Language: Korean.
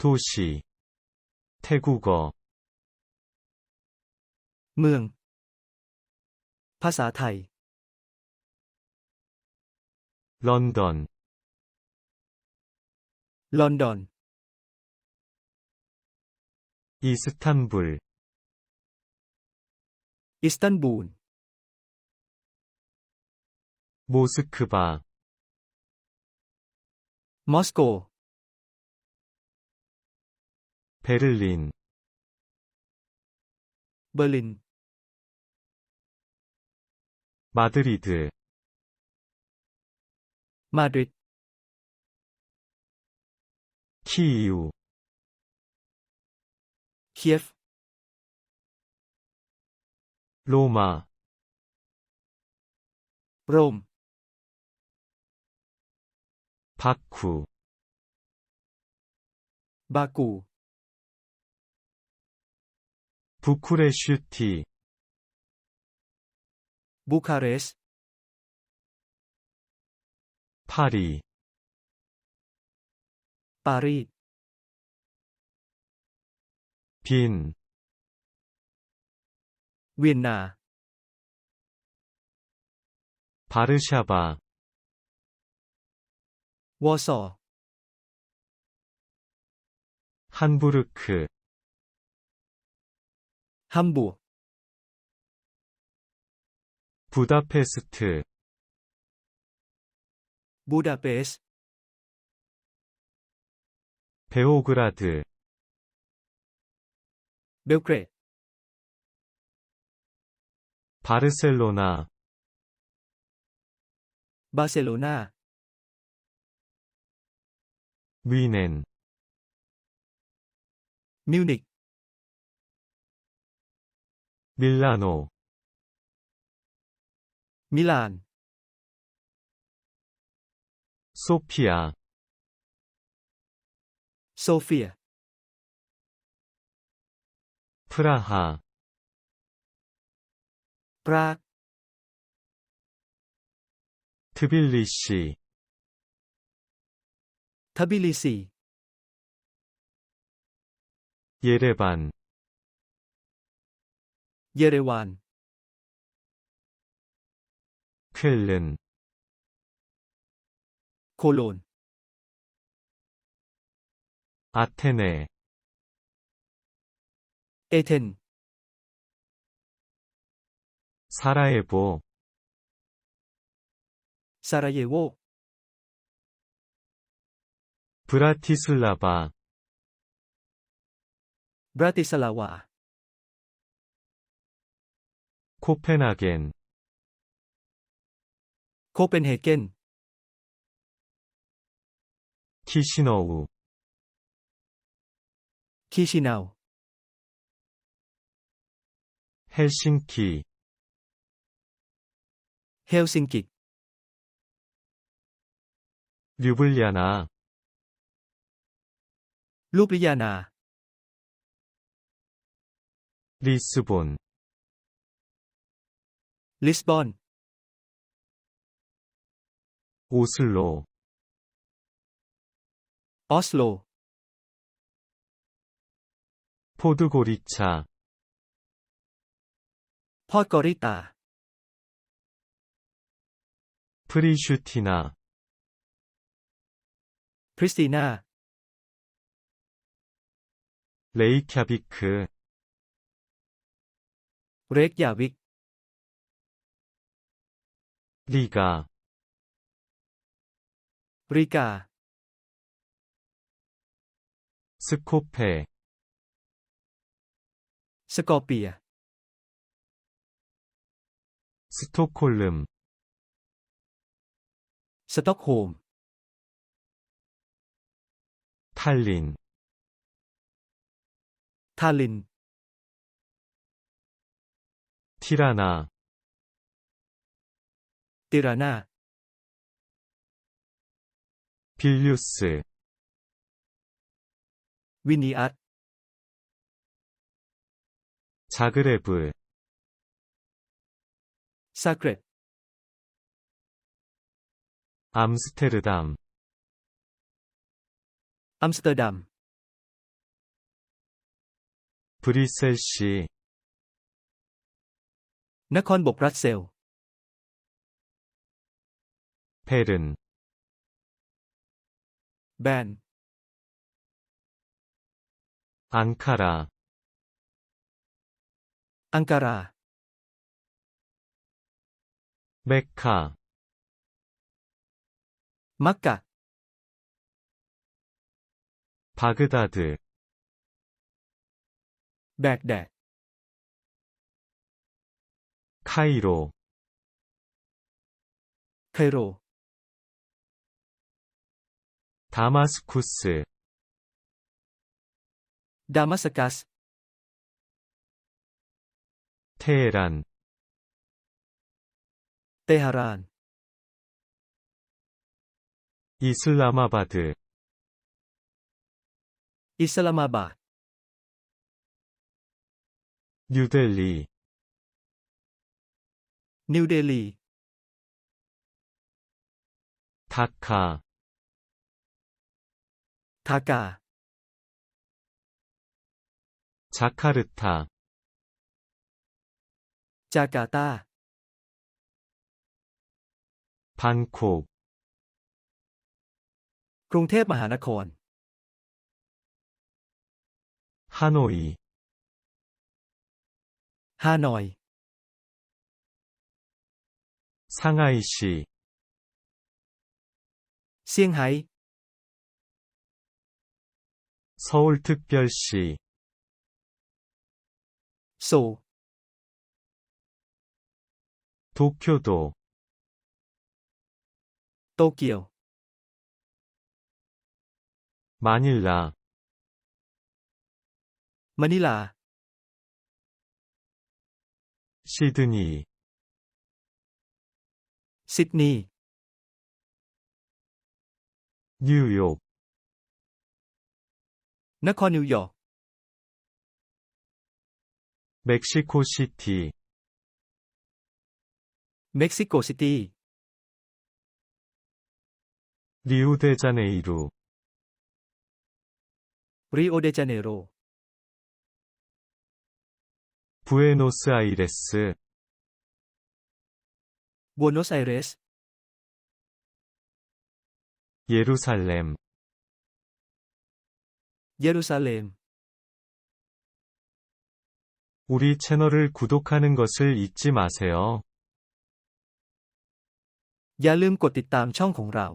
도시 태국어 เมือง ภาษาไทย 런던 ลอนดอน 이스탄불 อิสตันบูล 모스크바 มอสโก 베를린 Berlin 마드리드 Madrid 키이우 Kiev 로마 Rome 바쿠 바쿠 부쿠레슈티 부카레스 파리 파리 빈 윈나 바르샤바 워서 함부르크 함부. 부다페스트. 부다페스. 베오그라드. 베오그레. 바르셀로나. 바셀로나. 위넨 뮤닉 밀라노 밀란 소피아 소피아 프라하 프라 트빌리시 타빌리시 예레반 예레완 쾰른 골론 아테네 에덴 사라예보 사라예보 브라티슬라바 브라티슬라와 코펜하겐 코펜하겐 키시너우 키시나우 헬싱키 헬싱키 류블리아나 루블리아나 리스본 리스본 오슬로 오슬로 포드고리차 헛거리다 프리슈티나 프리스티나 레이캬비크 레이캬비크 네가 우리가 스코페 스코피아 스톡홀름 스톡홈 탈린 탈린 티라나 ติรานา 빌뉴스 วินีอัต 자그레브 ซาเกรต 암스테르담 อัมสเตอร์ดัม 브뤼셀시, นครบกรัสเซล 벨은 ben 앙카라 앙카라 메카 마카 바그다드 baghdad 카이로 카이로 다마스쿠스. 다마스카스 테헤란. 테헤란 이슬라마바드. 이슬라마바 뉴델리. 뉴델리 다카. ทากา 자카르타, จาการ์ตา 방콕, กรุงเทพมหานคร 하노이, ฮานอย 상하이시, เซี่ยงไฮ้ 서울특별시 소 도쿄도 도쿄 마닐라 마닐라 시드니 시드니 뉴욕 นครนิวยอร์ก 멕시코시티, เม็กซิโกซิตี้ 리우데자네이루, ริโอเดจาเนโร 부에노스아이레스, บัวโนสไอเรส 예루살렘, เยรูซาเล็ม 우리 채널을 구독하는 것을 잊지 마세요. อย่าลืมกดติดตามช่องของเรา